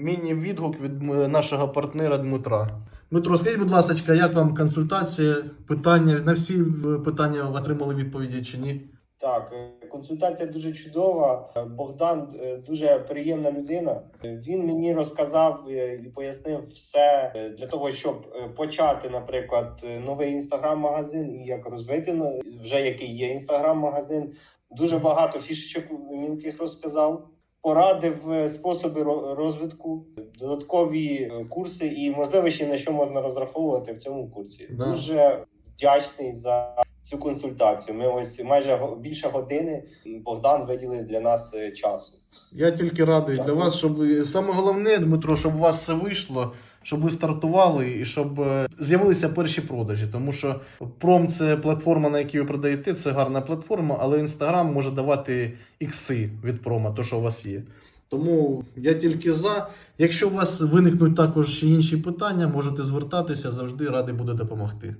міні-відгук від нашого партнера Дмитра. Дмитро, скажіть, будь ласка, як вам консультація? Питання на всі е, питання отримали відповіді чи ні? Так, е, консультація дуже чудова. Е, Богдан е, дуже приємна людина. Е, Він мені розказав е, і пояснив все е, для того, щоб е, почати, наприклад, е, новий інстаграм-магазин і як розвити вже який є інстаграм-магазин. Дуже багато фішечок мілких розказав. Порадив е, способи ро- розвитку, додаткові е, курси і можливо ще на що можна розраховувати в цьому курсі. Да. Дуже вдячний за цю консультацію. Ми ось майже більше години Богдан виділив для нас е, часу. Я тільки радий для вас, щоб саме головне, Дмитро, щоб у вас все вийшло, щоб ви стартували і щоб е, з'явилися перші продажі. Тому що пром це платформа, на якій ви продаєте, це гарна платформа, але інстаграм може давати ікси від прома, то що у вас є. Тому я тільки за. Якщо у вас виникнуть також інші питання, можете звертатися, завжди радий буду допомогти.